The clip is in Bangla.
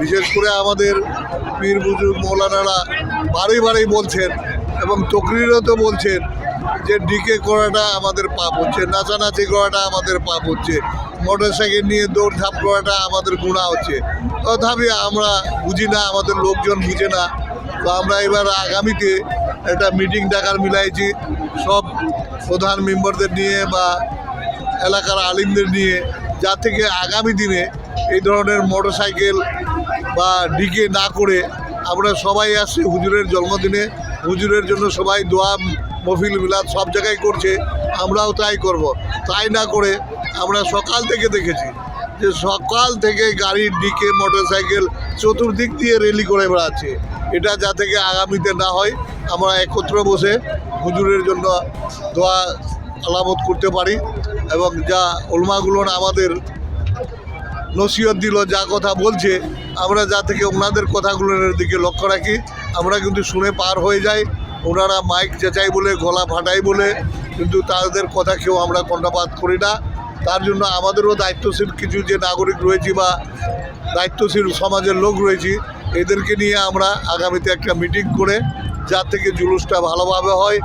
বিশেষ করে আমাদের পীর বুজুর্গ মৌলানারা বারই বারই বলছেন এবং তকরিরও তো বলছেন যে ডিকে করাটা আমাদের পাপ হচ্ছে, নাচানাচি করাটা আমাদের পাপ হচ্ছে মোটর সাইকেল নিয়ে দৌড়ঝাঁপ করাটা আমাদের গুণা হচ্ছে। তথাপি আমরা বুঝি না, আমাদের লোকজন বুঝে না। তো আমরা এবার আগামীতে একটা মিটিং ডাকার মিলাইছি, সব প্রধান মেম্বারদের নিয়ে বা এলাকার আলিমদের নিয়ে যা থেকে আগামী দিনে এই ধরনের মোটর সাইকেল বা ডিকে না করে আমরা সবাই আসছি হুজুরের জন্মদিনে। হুজুরের জন্য সবাই দোয়া, মফিল, মিলাদ সব জায়গায় করছে। আমরাও তাই করব। তাই না করে আমরা সকাল থেকে দেখেছি যে সকাল থেকে গাড়ির দিকে মোটর সাইকেল চতুর্দিক দিয়ে রেলি করে বেড়াচ্ছে। এটা যা থেকে আগামীতে না হয়, আমরা একত্র বসে হুজুরের জন্য দোয়া আলামত করতে পারি এবং যা ওলমাগুলো আমাদের নসিহত দিল, যা কথা বলছে, আমরা যা থেকে ওনাদের কথাগুলোর দিকে লক্ষ্য রাখি, আমরা কিন্তু শুনে পার হয়ে যাই। ওনারা মাইক চেঁচাই বলে, গলা ফাটাই বলে, কিন্তু তাদের কথা কেউ আমরা কণ্ঠপাত করি না। তার জন্য আমাদেরও দায়িত্বশীল কিছু যে নাগরিক রয়েছি বা দায়িত্বশীল সমাজের লোক রয়েছি, এদেরকে নিয়ে আমরা আগামীতে একটা মিটিং করে, যার থেকে জুলুসটা ভালোভাবে হয়।